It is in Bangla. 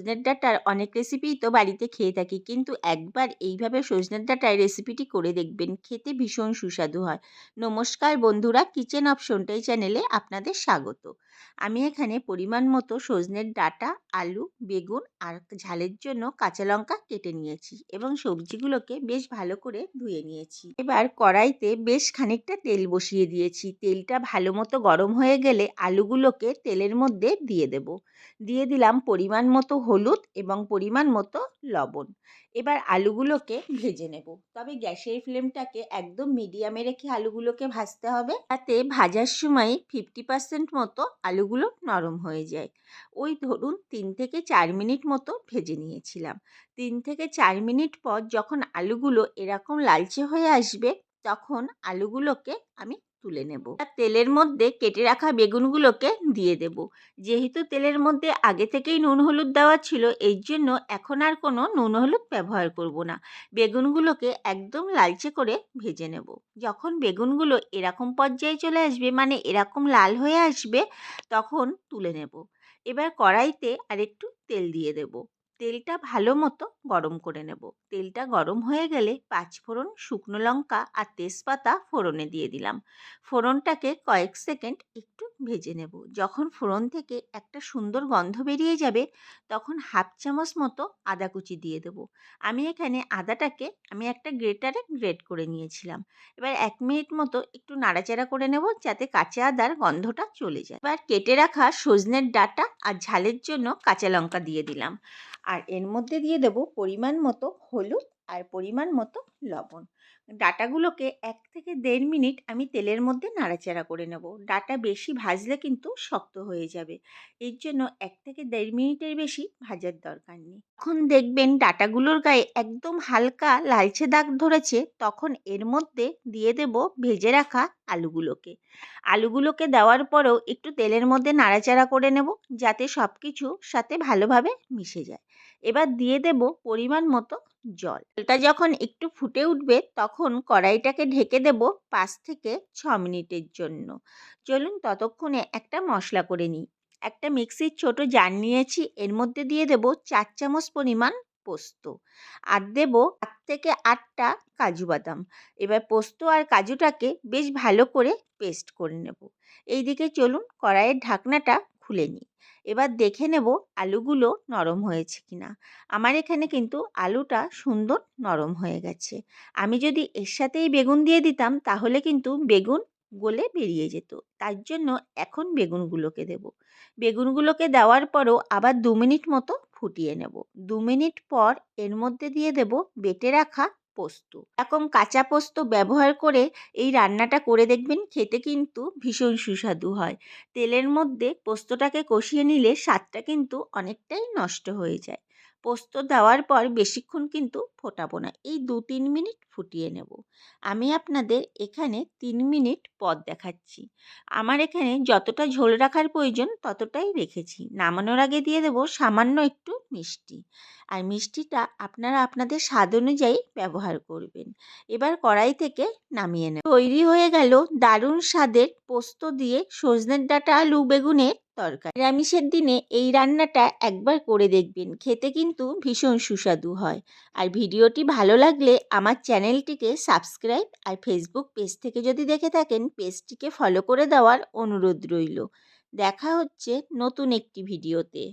সজনের ডাঁটার অনেক রেসিপিই তো বাড়িতে খেয়ে থাকি। কিন্তু একবার এইভাবে সজনের ডাঁটার রেসিপিটি করে দেখবেন, খেতে ভীষণ সুস্বাদু হয়। নমস্কার বন্ধুরা কিচেন অপশনটাই চ্যানেলে আপনাদের স্বাগত। আমি এখানে পরিমাণ মতো সজনের ডাঁটা, আলু, বেগুন আর ঝালের জন্য কাঁচা লঙ্কা কেটে নিয়েছি এবং সবজিগুলোকে বেশ ভালো করে ধুয়ে নিয়েছি। এবার কড়াইতে বেশ খানিকটা তেল বসিয়ে দিয়েছি। তেলটা ভালো মতো গরম হয়ে গেলে আলুগুলোকে তেলের মধ্যে দিয়ে দেব। দিয়ে দিলাম পরিমাণ মতো হলুদ এবং পরিমাণ মতো লবণ। এবার আলুগুলোকে ভেজে নেব। তবে গ্যাসের ফ্লেমটাকে একদম মিডিয়ামে রেখে আলুগুলোকে ভাজতে হবে। তাতে ভাজার সময় ফিফটি পার্সেন্ট মতো আলুগুলো নরম হয়ে যায়। ওই ধরুন তিন থেকে চার মিনিট মতো ভেজে নিয়েছিলাম। তিন থেকে চার মিনিট পর যখন আলুগুলো এরকম লালচে হয়ে আসবে, তখন আলুগুলোকে আমি তুলে নেব। তেলের মধ্যে কেটে রাখা বেগুনগুলোকে দিয়ে দেব। যেহেতু তেলের মধ্যে আগে থেকেই নুন হলুদ দেওয়া ছিল এই জন্য এখন আর কোনো নুন হলুদ ব্যবহার করব না। বেগুনগুলোকে একদম লালচে করে ভেজে নেব। যখন বেগুনগুলো এরকম পর্যায়ে চলে আসবে মানে এরকম লাল হয়ে আসবে, তখন তুলে নেব। এবার কড়াইতে আরেকটু তেল দিয়ে দেব। তেলটা ভালো মতো গরম করে নেব। তেলটা গরম হয়ে গেলে পাঁচফোড়ন শুকনো লঙ্কা আর তেজপাতা ফোড়নে দিয়ে দিলাম। ফোড়নটাকে কয়েক সেকেন্ড একটু ভেজে নেব। যখন ফোড়ন থেকে একটা সুন্দর গন্ধ বেরিয়ে যাবে, তখন হাফ চামচ মতো আদা কুচি দিয়ে দেব। আমি এখানে আদাটাকে, আমি একটা গ্রেটারে গ্রেট করে নিয়েছিলাম। এবার এক মিনিট মতো একটু নাড়াচাড়া করে নেব যাতে কাঁচা আদার গন্ধটা চলে যায়। এবার কেটে রাখা সজনের ডাটা আর ঝালের জন্য কাঁচা লঙ্কা দিয়ে দিলাম। আর এর মধ্যে দিয়ে দেব পরিমাণ মতো হলুদ আর পরিমাণ মতো লবণ। ডাটাগুলোকে এক থেকে দেড় মিনিট আমি তেলের মধ্যে নাড়াচাড়া করে নেব। ডাটা বেশি ভাজলে কিন্তু শক্ত হয়ে যাবে। এর জন্য এক থেকে দেড় মিনিটের বেশি ভাজার দরকার নেই। এখন দেখবেন ডাটাগুলোর গায়ে একদম হালকা লালচে দাগ ধরেছে, তখন এর মধ্যে দিয়ে দেব ভেজে রাখা আলুগুলোকে। আলুগুলোকে দেওয়ার পরেও একটু তেলের মধ্যে নাড়াচাড়া করে নেব, যাতে সব কিছু সাথে ভালোভাবে মিশে যায়। এবার দিয়ে দেব পরিমাণ মতো জল। এটা যখন একটু ফুটে উঠবে, তখন কড়াইটাকে ঢেকে দেব পাঁচ থেকে ছ মিনিটের জন্য। চলুন ততক্ষণে একটা মশলা করে নিই। একটা মিক্সির ছোট জার নিয়েছি, এর মধ্যে দিয়ে দেব চার চামচ পরিমাণ পোস্ত। আর দেব আট থেকে আটটা কাজু বাদাম। এবার পোস্ত আর কাজুটাকে বেশ ভালো করে পেস্ট করে নেব। এইদিকে চলুন কড়াইয়ের ঢাকনাটা খুলে নিই। এবার দেখে নেব আলুগুলো নরম হয়েছে কিনা। আমার এখানে কিন্তু আলুটা সুন্দর নরম হয়ে গেছে। আমি যদি এর সাথেই বেগুন দিয়ে দিতাম, তাহলে কিন্তু বেগুন গলে বেরিয়ে যেত। তার জন্য এখন বেগুনগুলোকে দেব। বেগুনগুলোকে দেওয়ার পরও আবার দু মিনিট মতো ফুটিয়ে নেব। দু মিনিট পর এর মধ্যে দিয়ে দেব বেটে রাখা পোস্ত। এরকম কাঁচা পোস্ত ব্যবহার করে এই রান্নাটা করে দেখবেন, খেতে কিন্তু ভীষণ সুস্বাদু হয়। তেলের মধ্যে পোস্তটাকে কষিয়ে নিলে স্বাদটা কিন্তু অনেকটাই নষ্ট হয়ে যায়। পোস্ত দেওয়ার পর বেশিক্ষণ কিন্তু ফোটাবো না। এই দু তিন মিনিট ফুটিয়ে নেব। আমি আপনাদের এখানে তিন মিনিট পদ দেখাচ্ছি। আমার এখানে যতটা ঝোল রাখার প্রয়োজন ততটাই রেখেছি। নামানোর আগে দিয়ে দেব সামান্য একটু মিষ্টি। আর মিষ্টিটা আপনারা আপনাদের স্বাদ অনুযায়ী ব্যবহার করবেন। এবার কড়াই থেকে নামিয়ে নেব। তৈরি হয়ে গেল দারুণ স্বাদের পোস্ত দিয়ে সজনের ডাঁটা, আলু, বেগুনের তরকারি। নিরামিষের দিনে এই রান্নাটা একবার করে দেখবেন। খেতে কিন্তু ভীষণ সুস্বাদু হয়। আর ভিডিওটি ভালো লাগলে আমার চ্যানেলটিকে সাবস্ক্রাইব আর ফেসবুক পেজ থেকে যদি দেখে থাকেন, পেজটিকে ফলো করে দেওয়ার অনুরোধ রইল। দেখা হচ্ছে নতুন একটি ভিডিওতে।